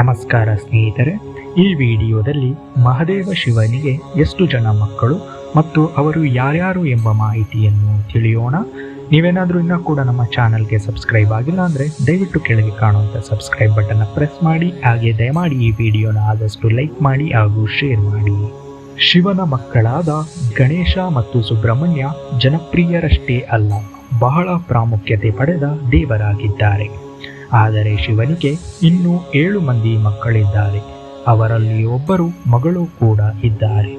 ನಮಸ್ಕಾರ ಸ್ನೇಹಿತರೆ, ಈ ವಿಡಿಯೋದಲ್ಲಿ ಮಹದೇವ ಶಿವನಿಗೆ ಎಷ್ಟು ಜನ ಮಕ್ಕಳು ಮತ್ತು ಅವರು ಯಾರ್ಯಾರು ಎಂಬ ಮಾಹಿತಿಯನ್ನು ತಿಳಿಯೋಣ. ನೀವೇನಾದರೂ ಇನ್ನೂ ಕೂಡ ನಮ್ಮ ಚಾನಲ್ಗೆ ಸಬ್ಸ್ಕ್ರೈಬ್ ಆಗಿಲ್ಲ ಅಂದರೆ ದಯವಿಟ್ಟು ಕೆಳಗೆ ಕಾಣುವಂಥ ಸಬ್ಸ್ಕ್ರೈಬ್ ಬಟನ್ನ ಪ್ರೆಸ್ ಮಾಡಿ, ಹಾಗೆ ದಯಮಾಡಿ ಈ ವಿಡಿಯೋನ ಆದಷ್ಟು ಲೈಕ್ ಮಾಡಿ ಹಾಗೂ ಶೇರ್ ಮಾಡಿ. ಶಿವನ ಮಕ್ಕಳಾದ ಗಣೇಶ ಮತ್ತು ಸುಬ್ರಹ್ಮಣ್ಯ ಜನಪ್ರಿಯರಷ್ಟೇ ಅಲ್ಲ, ಬಹಳ ಪ್ರಾಮುಖ್ಯತೆ ಪಡೆದ ದೇವರಾಗಿದ್ದಾರೆ. ಆದರೆ ಶಿವನಿಗೆ ಇನ್ನೂ ಏಳು ಮಂದಿ ಮಕ್ಕಳಿದ್ದಾರೆ. ಅವರಲ್ಲಿ ಒಬ್ಬರು ಮಗಳು ಕೂಡ ಇದ್ದಾರೆ.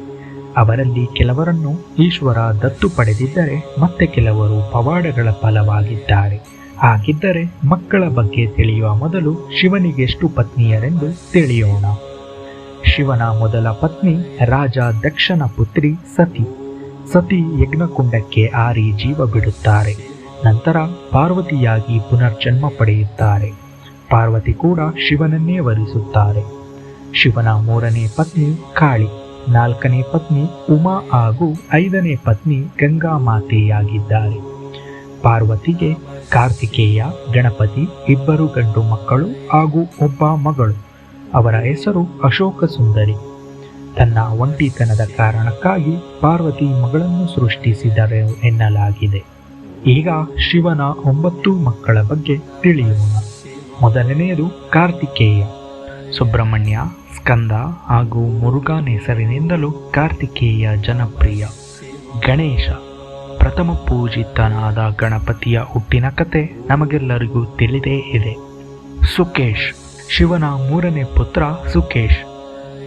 ಅವರಲ್ಲಿ ಕೆಲವರನ್ನು ಈಶ್ವರ ದತ್ತು ಪಡೆದಿದ್ದರೆ ಮತ್ತೆ ಕೆಲವರು ಪವಾಡಗಳ ಫಲವಾಗಿದ್ದಾರೆ. ಹಾಗಿದ್ದರೆ ಮಕ್ಕಳ ಬಗ್ಗೆ ತಿಳಿಯುವ ಮೊದಲು ಶಿವನಿಗೆಷ್ಟು ಪತ್ನಿಯರೆಂದು ತಿಳಿಯೋಣ. ಶಿವನ ಮೊದಲ ಪತ್ನಿ ರಾಜ ದಕ್ಷನ ಪುತ್ರಿ ಸತಿ. ಸತಿ ಯಜ್ಞಕುಂಡಕ್ಕೆ ಆರಿ ಜೀವ ಬಿಡುತ್ತಾರೆ. ನಂತರ ಪಾರ್ವತಿಯಾಗಿ ಪುನರ್ಜನ್ಮ ಪಡೆಯುತ್ತಾರೆ. ಪಾರ್ವತಿ ಕೂಡ ಶಿವನನ್ನೇ ವರಿಸುತ್ತಾರೆ. ಶಿವನ ಮೂರನೇ ಪತ್ನಿ ಕಾಳಿ, ನಾಲ್ಕನೇ ಪತ್ನಿ ಉಮಾ ಹಾಗೂ ಐದನೇ ಪತ್ನಿ ಗಂಗಾ ಮಾತೆಯಾಗಿದ್ದಾರೆ. ಪಾರ್ವತಿಗೆ ಕಾರ್ತಿಕೇಯ, ಗಣಪತಿ, ಇಬ್ಬರು ಗಂಡು ಮಕ್ಕಳು ಹಾಗೂ ಒಬ್ಬ ಮಗಳು. ಅವರ ಹೆಸರು ಅಶೋಕ ಸುಂದರಿ. ತನ್ನ ಒಂಟಿತನದ ಕಾರಣಕ್ಕಾಗಿ ಪಾರ್ವತಿ ಮಗಳನ್ನು ಸೃಷ್ಟಿಸಿದರು ಎನ್ನಲಾಗಿದೆ. ಈಗ ಶಿವನ ಒಂಬತ್ತು ಮಕ್ಕಳ ಬಗ್ಗೆ ತಿಳಿಯೋಣ. ಮೊದಲನೆಯದು ಕಾರ್ತಿಕೇಯ. ಸುಬ್ರಹ್ಮಣ್ಯ, ಸ್ಕಂದ ಹಾಗೂ ಮುರುಘಾನ್ ಹೆಸರಿನಿಂದಲೂ ಕಾರ್ತಿಕೇಯ ಜನಪ್ರಿಯ. ಗಣೇಶ. ಪ್ರಥಮ ಪೂಜಿತನಾದ ಗಣಪತಿಯ ಹುಟ್ಟಿನ ಕತೆ ನಮಗೆಲ್ಲರಿಗೂ ತಿಳಿದೇ ಇದೆ. ಸುಕೇಶ್. ಶಿವನ ಮೂರನೇ ಪುತ್ರ ಸುಕೇಶ್.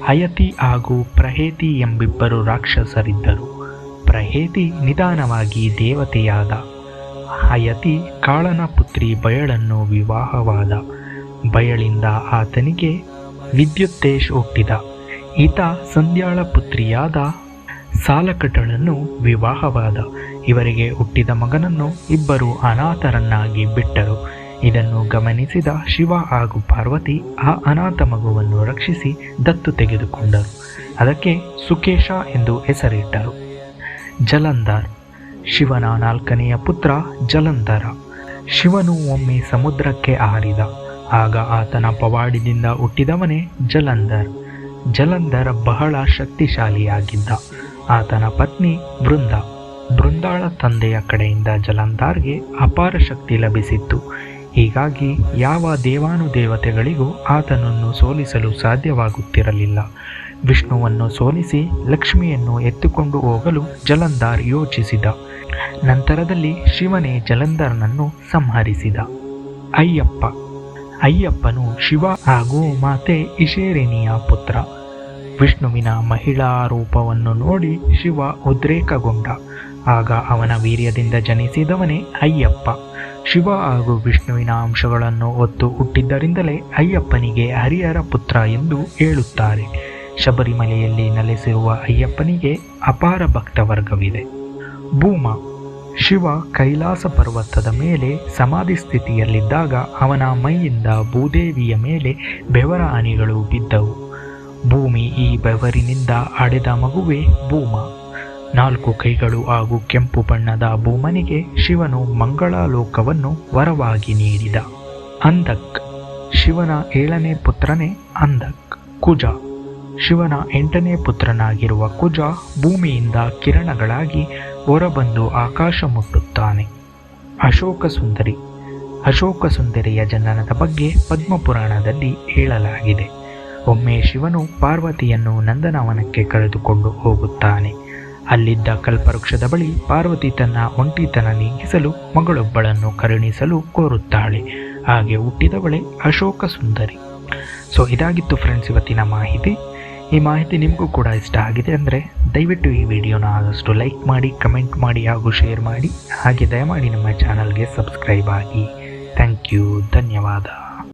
ಹಯತಿ ಹಾಗೂ ಪ್ರಹೇತಿ ಎಂಬಿಬ್ಬರು ರಾಕ್ಷಸರಿದ್ದರು. ಪ್ರಹೇತಿ ನಿಧಾನವಾಗಿ ದೇವತೆಯಾದ ಹಯತಿ ಕಾಳನ ಪುತ್ರಿ ಬಯಳನ್ನು ವಿವಾಹವಾದ. ಬಯಳಿಂದ ಆತನಿಗೆ ವಿದ್ಯುತ್ತೇಶ್ ಹುಟ್ಟಿದ. ಈತ ಸಂಧ್ಯಾಳ ಪುತ್ರಿಯಾದ ಸಾಲಕಟಳನ್ನು ವಿವಾಹವಾದ. ಇವರಿಗೆ ಹುಟ್ಟಿದ ಮಗನನ್ನು ಇಬ್ಬರು ಅನಾಥರನ್ನಾಗಿ ಬಿಟ್ಟರು. ಇದನ್ನು ಗಮನಿಸಿದ ಶಿವ ಹಾಗೂ ಪಾರ್ವತಿ ಆ ಅನಾಥ ಮಗುವನ್ನು ರಕ್ಷಿಸಿ ದತ್ತು ತೆಗೆದುಕೊಂಡರು. ಅದಕ್ಕೆ ಸುಕೇಶ ಎಂದು ಹೆಸರಿಟ್ಟರು. ಜಲಂಧರ್. ಶಿವನ ನಾಲ್ಕನೆಯ ಪುತ್ರ ಜಲಂಧರ. ಶಿವನು ಒಮ್ಮೆ ಸಮುದ್ರಕ್ಕೆ ಹಾರಿದ ಆಗ ಆತನ ಪವಾಡಿನಿಂದ ಹುಟ್ಟಿದವನೇ ಜಲಂಧರ್. ಜಲಂಧರ್ ಬಹಳ ಶಕ್ತಿಶಾಲಿಯಾಗಿದ್ದ. ಆತನ ಪತ್ನಿ ವೃಂದ ಬೃಂದಾಳ ತಂದೆಯ ಕಡೆಯಿಂದ ಜಲಂಧಾರ್ಗೆ ಅಪಾರ ಶಕ್ತಿ ಲಭಿಸಿತ್ತು. ಹೀಗಾಗಿ ಯಾವ ದೇವಾನುದೇವತೆಗಳಿಗೂ ಆತನನ್ನು ಸೋಲಿಸಲು ಸಾಧ್ಯವಾಗುತ್ತಿರಲಿಲ್ಲ. ವಿಷ್ಣುವನ್ನು ಸೋಲಿಸಿ ಲಕ್ಷ್ಮಿಯನ್ನು ಎತ್ತುಕೊಂಡು ಹೋಗಲು ಜಲಂಧಾರ್ ಯೋಚಿಸಿದ. ನಂತರದಲ್ಲಿ ಶಿವನೇ ಜಲಂಧರ್ನನ್ನು ಸಂಹರಿಸಿದ. ಅಯ್ಯಪ್ಪ. ಅಯ್ಯಪ್ಪನು ಶಿವ ಹಾಗೂ ಮಾತೆ ಇಶೇರಿನಿಯ ಪುತ್ರ. ವಿಷ್ಣುವಿನ ಮಹಿಳಾ ರೂಪವನ್ನು ನೋಡಿ ಶಿವ ಉದ್ರೇಕಗೊಂಡ. ಆಗ ಅವನ ವೀರ್ಯದಿಂದ ಜನಿಸಿದವನೇ ಅಯ್ಯಪ್ಪ. ಶಿವ ಹಾಗೂ ವಿಷ್ಣುವಿನ ಅಂಶಗಳನ್ನು ಒತ್ತು ಹುಟ್ಟಿದ್ದರಿಂದಲೇ ಅಯ್ಯಪ್ಪನಿಗೆ ಹರಿಹರ ಪುತ್ರ ಎಂದು ಹೇಳುತ್ತಾರೆ. ಶಬರಿಮಲೆಯಲ್ಲಿ ನೆಲೆಸಿರುವ ಅಯ್ಯಪ್ಪನಿಗೆ ಅಪಾರ ಭಕ್ತವರ್ಗವಿದೆ. ಭೂಮ. ಶಿವ ಕೈಲಾಸ ಪರ್ವತದ ಮೇಲೆ ಸಮಾಧಿ ಸ್ಥಿತಿಯಲ್ಲಿದ್ದಾಗ ಅವನ ಮೈಯಿಂದ ಭೂದೇವಿಯ ಮೇಲೆ ಬೆವರ ಹನಿಗಳು ಬಿದ್ದವು. ಭೂಮಿ ಈ ಬೆವರಿನಿಂದ ಅಡೆದ ಮಗುವೆ ಭೂಮ. ನಾಲ್ಕು ಕೈಗಳು ಹಾಗೂ ಕೆಂಪು ಬಣ್ಣದ ಭೂಮನಿಗೆ ಶಿವನು ಮಂಗಳಾಲೋಕವನ್ನು ವರವಾಗಿ ನೀಡಿದ. ಅಂದಕ್ ಶಿವನ ಏಳನೇ ಪುತ್ರನೇ ಅಂದಕ್ ಕುಜ. ಶಿವನ ಎಂಟನೇ ಪುತ್ರನಾಗಿರುವ ಕುಜ ಭೂಮಿಯಿಂದ ಕಿರಣಗಳಾಗಿ ಹೊರಬಂದು ಆಕಾಶ ಮುಟ್ಟುತ್ತಾನೆ. ಅಶೋಕ ಸುಂದರಿ, ಅಶೋಕ ಸುಂದರಿಯ ಜನನದ ಬಗ್ಗೆ ಪದ್ಮಪುರಾಣದಲ್ಲಿ ಹೇಳಲಾಗಿದೆ. ಒಮ್ಮೆ ಶಿವನು ಪಾರ್ವತಿಯನ್ನು ನಂದನವನಕ್ಕೆ ಕರೆದುಕೊಂಡು ಹೋಗುತ್ತಾನೆ. ಅಲ್ಲಿದ್ದ ಕಲ್ಪವೃಕ್ಷದ ಬಳಿ ಪಾರ್ವತಿ ತನ್ನ ಒಂಟಿತನ ನೀಗಿಸಲು, ಮಗಳೊಬ್ಬಳನ್ನು ಕರುಣಿಸಲು ಕೋರುತ್ತಾಳೆ. ಹಾಗೆ ಹುಟ್ಟಿದವಳೆ ಅಶೋಕ ಸುಂದರಿ. ಸೊ ಇದಾಗಿತ್ತು ಫ್ರೆಂಡ್ಸ್ ಇವತ್ತಿನ ಮಾಹಿತಿ. ಈ ಮಾಹಿತಿ ನಿಮಗೂ ಕೂಡ ಇಷ್ಟ ಆಗಿದೆ ಅಂದರೆ ದಯವಿಟ್ಟು ಈ ವಿಡಿಯೋನ ಆದಷ್ಟು ಲೈಕ್ ಮಾಡಿ ಕಮೆಂಟ್ ಮಾಡಿ ಹಾಗೂ ಶೇರ್ ಮಾಡಿ. ಹಾಗೆ ದಯಮಾಡಿ ನಮ್ಮ ಚಾನಲ್ಗೆ ಸಬ್ಸ್ಕ್ರೈಬ್ ಆಗಿ. ಥ್ಯಾಂಕ್ ಯು ಧನ್ಯವಾದ.